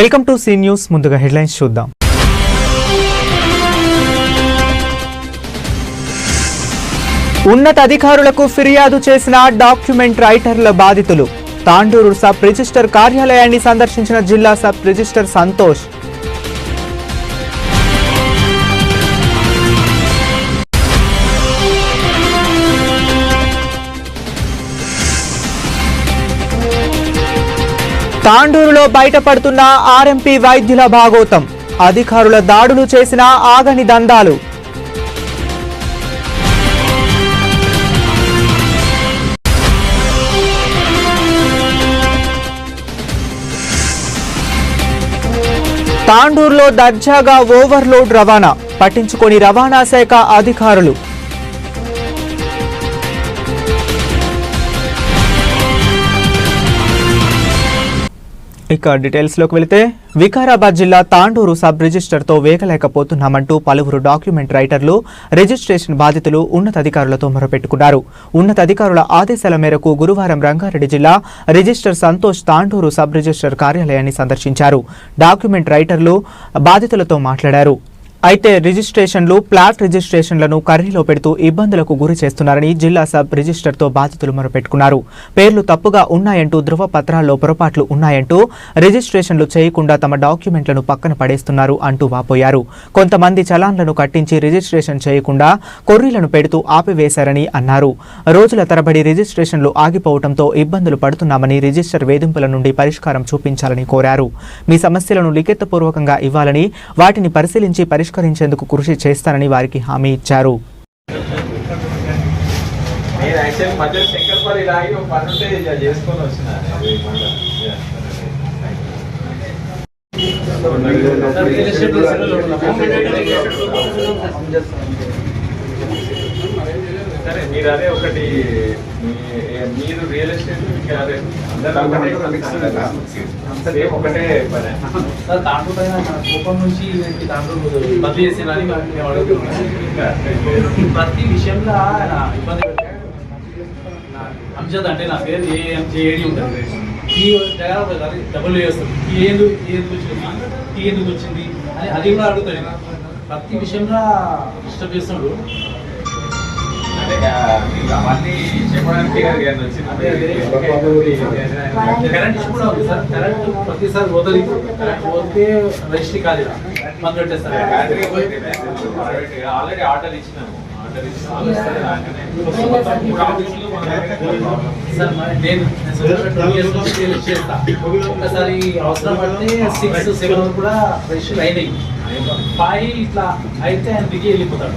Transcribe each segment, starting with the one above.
Welcome to C news. ముందుగా headlines చూద్దాం. ఉన్నత అధికారులకు ఫిర్యాదు చేసిన డాక్యుమెంట్ రైటర్ల బాధితులు. తాండూరు సబ్ రిజిస్టర్ కార్యాలయాన్ని సందర్శించిన జిల్లా సబ్ రిజిస్టర్ సంతోష్. తాండూరులో బయటపడుతున్న ఆర్ఎంపీ వైద్యుల భాగోతం. అధికారుల దాడులు చేసిన ఆగని దందాలు. తాండూరులో దర్జాగా ఓవర్లోడ్ రవాణా. పట్టించుకొని రవాణా శాఖ అధికారులు. ఇక డీటెయిల్స్లోకి వెళితే వికారాబాద్ జిల్లా తాండూరు సబ్ రిజిస్టర్తో వేగలేకపోతున్నామంటూ పలువురు డాక్యుమెంట్ రైటర్లు రిజిస్ట్రేషన్ బాధితులు ఉన్నతాధికారులతో మొరపెట్టుకున్నారు. ఉన్నతాధికారుల ఆదేశాల మేరకు గురువారం రంగారెడ్డి జిల్లా register Santosh Tandur sub register కార్యాలయాన్ని సందర్శించారు. డాక్యుమెంట్ రైటర్లు బాధితులతో మాట్లాడారు. అయితే రిజిస్ట్రేషన్లు ప్లాట్ రిజిస్ట్రేషన్లను కర్రీలో పెడుతూ ఇబ్బందులకు గురి చేస్తున్నారని జిల్లా సబ్ రిజిస్టర్తో బాధితులు మొరపెట్టుకున్నారు. పేర్లు తప్పుగా ఉన్నాయంటూ ధృవపత్రాల్లో పొరపాట్లు ఉన్నాయంటూ రిజిస్ట్రేషన్లు చేయకుండా తమ డాక్యుమెంట్లను పక్కన పడేస్తున్నారు అంటూ వాపోయారు. కొంతమంది చలాన్లను కట్టించి రిజిస్ట్రేషన్ చేయకుండా కొర్రీలను పెడుతూ ఆపివేశారని అన్నారు. రోజుల తరబడి రిజిస్ట్రేషన్లు ఆగిపోవడంతో ఇబ్బందులు పడుతున్నామని రిజిస్టర్ వేధింపుల నుండి పరిష్కారం చూపించాలని కోరారు. మీ సమస్యలను లిఖితపూర్వకంగా ఇవ్వాలని వాటిని పరిశీలించి పరిష్కరించేందుకు కృషి చేస్తానని వారికి హామీ ఇచ్చారు యాక్చువల్ మధ్య శంకర్పల్లి లాగి ఒక పని ఉంటే ఇక చేసుకొని వచ్చిన అది మళ్ళా. సరే మీరు అదే ఒకటి మీ- మీరు రియల్ ఎస్టేట్ మీకు అదే అందరూ ఒకటే సేమ్ ఒకటే పని. దాంట్లో పైన కోపం నుంచి దాంట్లో బదిలీ చేసినని మేము అడుగుతున్నాం. ప్రతి విషయంలో ఆయన ఇబ్బంది అంశద్ అంటే నా పేరు ఏఎంజేఏడి ఉంటుంది. ఈ దగ్గర డబుల్ వేస్తుంది. ఈ ఏందు ఎందుకు వచ్చింది? ఈ ఎందుకు వచ్చింది? అని అది కూడా అడుగుతాడు. ప్రతి విషయంలో డిస్టర్బ్ చేస్తున్నాడు మీకు అవన్నీ చెప్పడానికి కరెంట్ కూడా ఉంది సార్. కరెంట్ ప్రతిసారి పోతుంది. కరెంట్ పోతే రిజిస్ట్రీ కాదు. మందు పెట్టేస్తారు ఆల్రెడీ ఆర్డర్ ఇచ్చినాము. ఒకసారి అవసరం పడితే సిక్స్ సెవెన్ కూడా రిజిస్టర్ అయినాయి. ఫైవ్ ఇట్లా అయితే ఆయన దిగి వెళ్ళిపోతాడు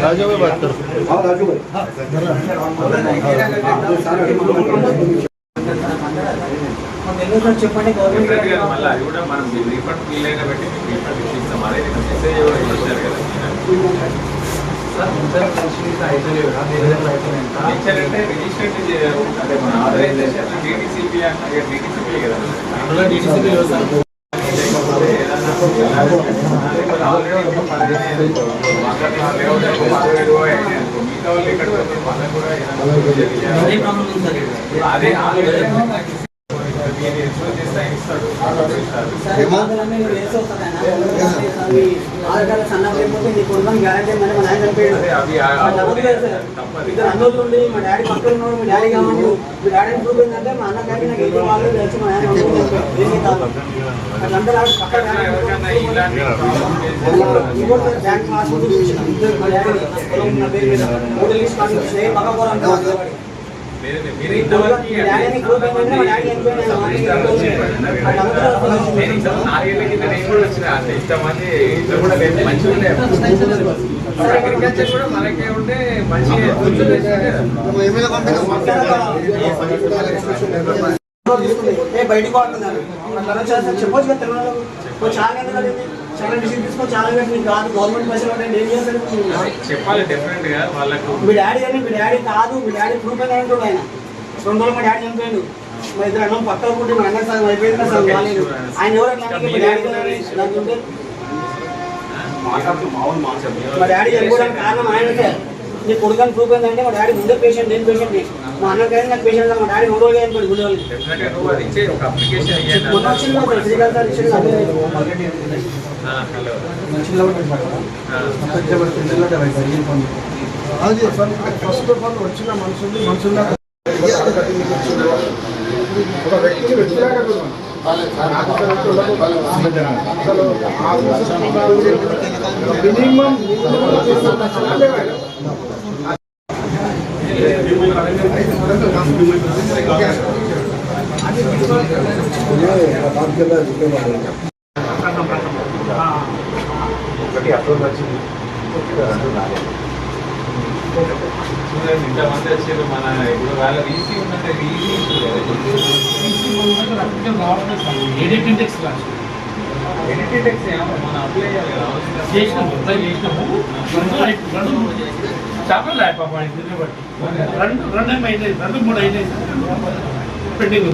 राजू भाई बात करो हाँ राजू भाई చెప్పండి మళ్ళీ అది కూడా మనం రీఫండ్ ఫీల్ అయినా బట్టి మీకు రీఫండ్ ఇప్పిస్తాం అదే నేను మెసేజ్ కూడా ఇచ్చారు కదా ఇచ్చారంటే రిజిస్టర్ అదే మన ఆథరైజేషన్ డిటిసిపి అంటే డిటిసిపి కదా అదే తప్పదు మా డాడీ పక్కన ఉన్నాడు మా డాడీ కావాలి మీ డాడీ ప్రూఫ్ ఏంటంటే మా అన్న నాకు వాళ్ళు తెలిసి మా ఆయన అట్లంతా పక్కన బ్యాంక్ మా పోరాడు అగ్రికల్చర్ కూడా మనకే ఉంటే మంచిగా ఫుల్ ఎమ్మెల్యే ఏ బయటికి వాడుతున్నారు. చెప్పొచ్చు కదా తెలుగులో ఓ చాలా ఎందుకు అడిగింది చాలా డిసిషన్ తీసుకో చాలా మీకు కాదు గవర్నమెంట్ పైసలు ఉంటాయి ఏం చేస్తారు చెప్పాలి డెఫినెట్గా వాళ్ళకు. మీ డాడీ అని మీ డాడీ కాదు మీ డాడీ ప్రూఫ్ అని అంటాడు ఆయన. రెండు రోజులు మా డాడీ చనిపోయాడు. మా ఇద్దరు అన్నం పక్కన పుట్టి మా అన్న సగం అయిపోయింది కాలేదు. ఆయన ఎవరు అంటే డాడీ మా డాడీ చనిపోవడానికి కారణం ఆయనకే. నీ కొడుకని ప్రూఫ్ ఏంటంటే మా డాడీ ముందే పేషెంట్ నేను పేషెంట్ మా అన్నకైనా నాకు పేషెంట్ మా డాడీ రెండు రోజులు అయిపోయింది గుండె వాళ్ళకి. డెఫినెట్గా నువ్వు అది ఇచ్చే ఒక అప్లికేషన్ ఇయ్యండి మొన్న వచ్చింది మాకు శ్రీకాంత్ సార్ ఇచ్చింది అదే ఆ, హలో ఆ. అది ఫస్ట్ ఆఫ్ ఆల్ వచ్చిన మనుషుల్ని ఒక వ్యక్తిలాగా. అసలు మినిమం ఒకటి అప్రోచ్ వచ్చింది చూడండి ఇంతమంది వచ్చారు మన ఇప్పుడు వాళ్ళ ఎడిటింగ్ టెక్స్ ఏమో మనం అప్లై చేయాలి కదా రెండు మూడు అయినాయి పెండింగ్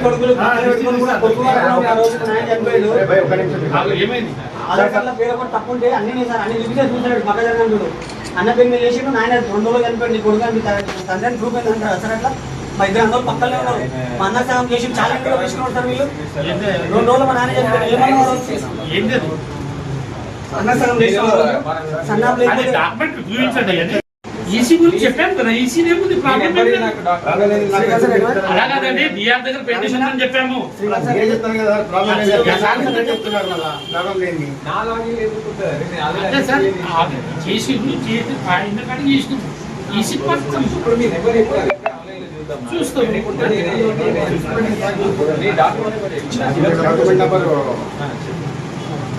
కొడుకులు పక్కన పెట్టుకొని కూడా కొడుకు వాళ్ళ ఆ రోజు నాయన చనిపోయాడు సార్ ఏమైంది? అన్ని సార్ అన్ని చూసాడు పక్క జరగడు అన్న మీద చేసిండు నాయన రెండు రోజులు చనిపోయాడు నీ కొడుకు అని తండ్రి అని ప్రూఫ్ ఏంటంటారు సార్ అట్లా? మా ఇద్దరు అందరూ పక్కనే ఉన్నారు. మా అన్న సగం చేసి చాలా తీసుకున్నారు సార్ వీళ్ళు. రెండు రోజులు మా నాన్న చనిపోయాడు. ఏమన్నారు ఈసీ గురించి చెప్పాను కదా ఈసీ ఏముంది ప్రాబ్లం ఏం లేదు. అలా కాదండి డిఆర్ దగ్గర పెండింగ్ ఉందని చెప్పాము. చేసినాము ఈసీ చూద్దాం. చూస్తాం.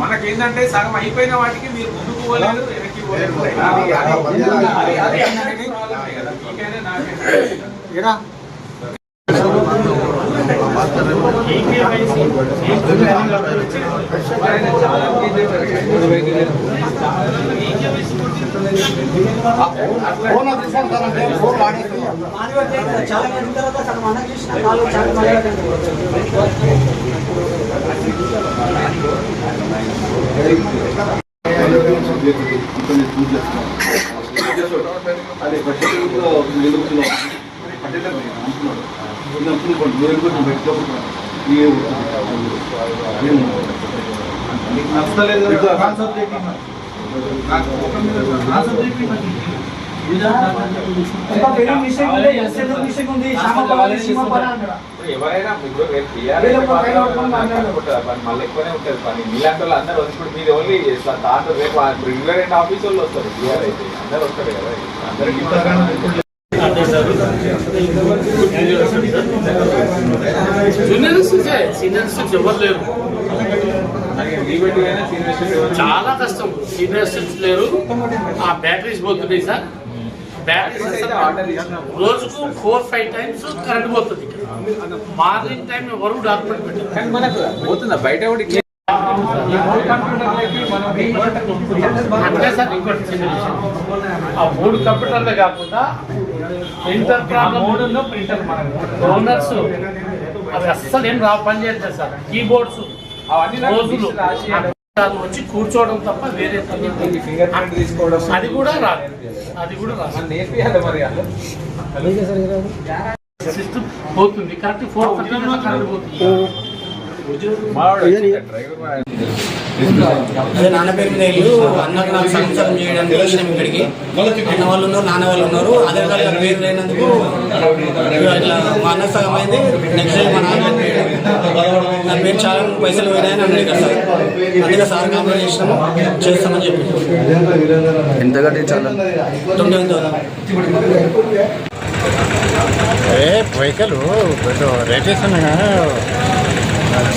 మనకేంటంటే సగం అయిపోయిన వాటికి మీరు ముందుకు పోలేదు వెనక్కి పోలేదు. ఫోన్ వస్తుంది సార్ అంటే ఫోన్ వాడేస్తున్నాం మాది కూడా లేదు కదా, చాలా గంటల తర్వాత సగం అన్న చేసిన కాలు చాలా మళ్ళీ ఇంకా వేరే మిస్టేక్ ఉంది ఎస్ఎల్ మిస్టేక్ ఉంది శ్యామ పడాలి సీమ పడాలి అంటారు. ఇప్పుడు ఎవరైనా ఇప్పుడు రేపు TRS వీళ్ళకి ఒక పైన మాత్రం ఉంటుంది. పని మళ్ళీ ఎక్కువనే ఉంటుంది పని మీలాంటి వాళ్ళు అందరూ ఇప్పుడు మీరు ఓన్లీ దాంట్లో రేపు రెగ్యులర్ అండ్ ఆఫీస్ వాళ్ళు వస్తారు. అందరూ వస్తారు కదా. అందరికి జూనియర్స్ సీనియర్స్ ఎవరు లేరు. లీబర్టీ అయినా సీనియర్ చాలా కష్టం సీనియర్స్ లేరు ఆ బ్యాటరీస్ పోతున్నాయి సార్ బ్యాటరీస్ రోజుకు ఫోర్ ఫైవ్ టైమ్స్ కరెంట్ పోతుంది మార్నింగ్ టైం ఎవరు డాక్యుమెంట్ పెట్టారు. బయట అంటే సార్ ఇంకోటి ఆ మూడు కంప్యూటర్లే కాకుండా ప్రింటర్ ప్రాబ్లం మూడులో ప్రింటర్ మనకు ఓనర్స్ అవి అస్సలు ఏం రా పని చేయట్లేదు సార్. కీబోర్డ్స్ అవన్నీ నాకు రోజులు అది వచ్చి కూర్చోవడం తప్ప వేరే పని లేదు. ఫింగర్ ప్రింట్ తీసుకోవడం అది కూడా రాదు. అది కూడా రాదు. మనం నేర్పియాలి మరి సిస్టమ్ పోతుంది. కరెక్ట్ ఫోర్ కరెక్ట్ పోతుంది. అదే నాన్న పేరు మీద ఇల్లు అన్నకు నాకు సంవత్సరం చేయడానికి వచ్చినాం ఇక్కడికి. అన్న వాళ్ళు ఉన్నారు నాన్న వాళ్ళు ఉన్నారు. అదే గారి పేరు లేనందుకు ఇట్లా మా అన్న సగం అయింది. నెక్స్ట్ మా నాన్న పేరు. నా పేరు చాలా పైసలు పోయినాయని అన్నాడు ఇక్కడ సార్. అందుకే సార్ కంప్లైంట్ చేసినాము. చేస్తామని చెప్పి. ఎంత కట్టించాలి తొమ్మిది వందలు. ఏ పైసలు రేటేషన్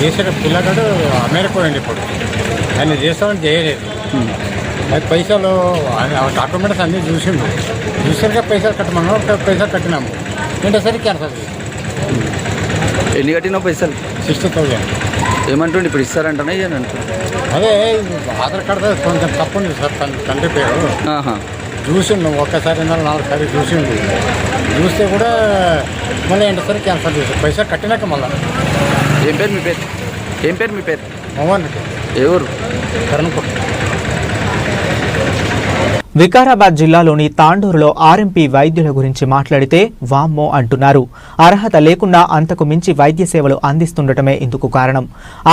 చేసిన పిల్లగాడు అమెరికా పోయింది ఇప్పుడు. ఆయన చేస్తామని చేయలేదు. అది పైసలు డాక్యుమెంట్స్ అన్నీ చూసిండు. చూసాక పైసలు కట్టమన్నాం ఒక పైసలు కట్టినాము. ఏంటసరి క్యాన్సల్ ఎన్ని కట్టినావు పైసలు? Sixty thousand. ఏమంటుండే ఇప్పుడు ఇస్తారంటనే ఇయ్యను అంటుండు. అదే ఆధార్ కార్డు కొంచెం తప్పు ఉంది సార్ తన తండ్రి పేరు. ఆహా. చూసిండు ఒక్కసారి నాలుగు సారి చూసిండు. చూస్తే కూడా మళ్ళీ ఏంటసరి క్యాన్సల్ చేసి పైసలు కట్టినాక మళ్ళీ. ఏం పేరు మీ పేరు? ఏం పేరు మీ పేరు? మోహన్. ఏ ఊరు కరణ్కోట్ వికారాబాద్ జిల్లాలోని తాండూరులో ఆర్ఎంపీ వైద్యుల గురించి మాట్లాడితే వామ్మో అంటున్నారు. అర్హత లేకుండా అంతకు మించి వైద్య సేవలు అందిస్తుండటమే ఇందుకు కారణం.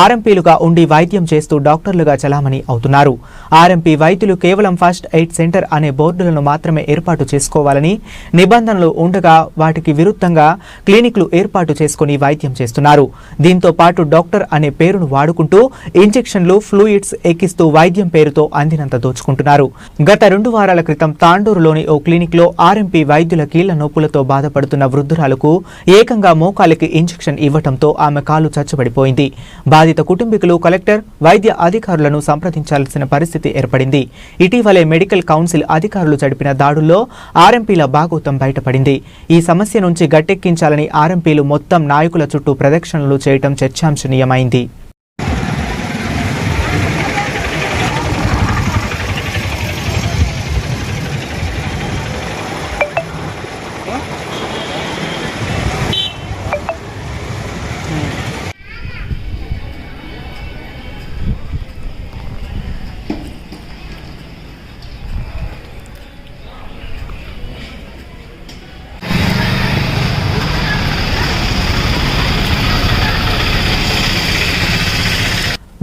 ఆర్ఎంపీలుగా ఉండి వైద్యం చేస్తూ డాక్టర్లుగా చలామణి అవుతున్నారు. ఆర్ఎంపీ వైద్యులు కేవలం ఫస్ట్ ఎయిడ్ సెంటర్ అనే బోర్డులను మాత్రమే ఏర్పాటు చేసుకోవాలని నిబంధనలు ఉండగా వాటికి విరుద్ధంగా క్లినిక్లు ఏర్పాటు చేసుకుని వైద్యం చేస్తున్నారు. దీంతో పాటు డాక్టర్ అనే పేరును వాడుకుంటూ ఇంజెక్షన్లు ఫ్లూయిడ్స్ ఎక్కిస్తూ వైద్యం పేరుతో అందినంత దోచుకుంటున్నారు. గత రెండు వారాల క్రితం తాండూరులోని ఓ క్లినిక్లో ఆర్ఎంపీ వైద్యుల కీళ్ళ నొప్పులతో బాధపడుతున్న వృద్ధురాలకు ఏకంగా మోకాలికి ఇంజెక్షన్ ఇవ్వటంతో ఆమె కాలు చచ్చబడిపోయింది. బాధిత కుటుంబీకులు కలెక్టర్ వైద్య అధికారులను సంప్రదించాల్సిన పరిస్థితి ఏర్పడింది. ఇటీవలే మెడికల్ కౌన్సిల్ అధికారులు జరిపిన దాడుల్లో ఆర్ఎంపీల భాగోతం బయటపడింది. ఈ సమస్య నుంచి గట్టెక్కించాలని ఆర్ఎంపీలు మొత్తం నాయకుల చుట్టూ ప్రదక్షిణలు చేయటం చర్చాంశనీయమైంది.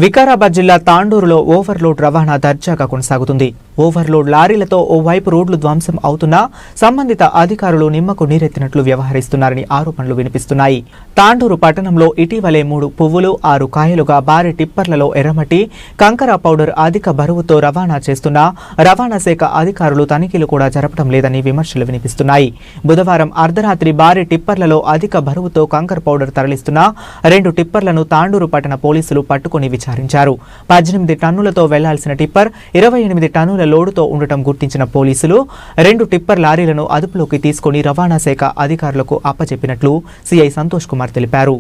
వికారాబాద్ జిల్లా తాండూరులో ఓవర్లోడ్ రవాణా దర్జాగా కొనసాగుతుంది. ఓవర్లోడ్ లారీలతో ఓవైపు రోడ్లు ధ్వంసం అవుతున్నా సంబంధిత అధికారులు నిమ్మకు నీరెత్తినట్లు వ్యవహరిస్తున్నారని ఆరోపణలు వినిపిస్తున్నాయి. తాండూరు పట్టణంలో ఇటీవలే మూడు పువ్వులు ఆరు కాయలుగా భారీ టిప్పర్లలో ఎర్రమట్టి కంకర పౌడర్ అధిక బరువుతో రవాణా చేస్తున్నా రవాణా శాఖ అధికారులు తనిఖీలు కూడా జరపడం లేదని విమర్శలు వినిపిస్తున్నాయి. బుధవారం అర్ధరాత్రి భారీ టిప్పర్లలో అధిక బరువుతో కంకర పౌడర్ తరలిస్తున్న రెండు టిప్పర్లను తాండూరు పట్టణ పోలీసులు పట్టుకుని విచారించారు పద్దెనిమిది టన్నులతో వెళ్ళాల్సిన టిప్పర్ ఇరవై ఎనిమిది టన్నుల లోడుతో ఉండటం గుర్తించిన పోలీసులు రెండు టిప్పర్ లారీలను అదుపులోకి తీసుకుని రవాణా శాఖ అధికారులకు అప్పచెప్పినట్లు సిఐ సంతోష్ కుమార్ తెలిపారు.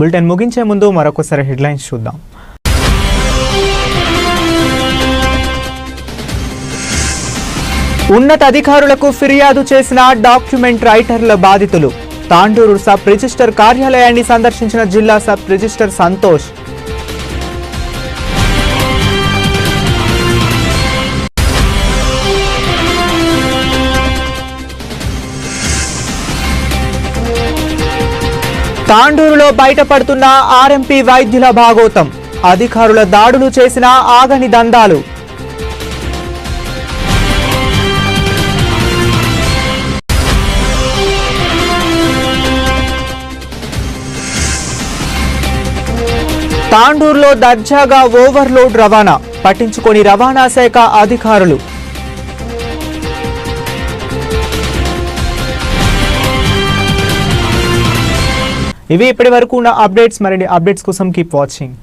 బులెటిన్ ముగించే ముందు మరొకసారి హెడ్లైన్స్ చూద్దాం. ఉన్నతాధికారులకు ఫిర్యాదు చేసిన డాక్యుమెంట్ రైటర్ల బాధితులు. తాండూరు సబ్ రిజిస్టర్ కార్యాలయాన్ని సందర్శించిన జిల్లా సబ్ రిజిస్టర్ సంతోష్. తాండూరులో బయటపడుతున్న ఆర్ఎంపీ వైద్యుల భాగోతం. అధికారుల దాడులు చేసిన ఆగని దందాలు. తాండూరులో దర్జాగా ఓవర్లోడ్ రవాణా. పట్టించుకొని రవాణా శాఖ అధికారులు. ఇవి ఇప్పటి వరకు ఉన్న అప్డేట్స్ మరిన్ని అప్డేట్స్ కోసం కీప్ వాచింగ్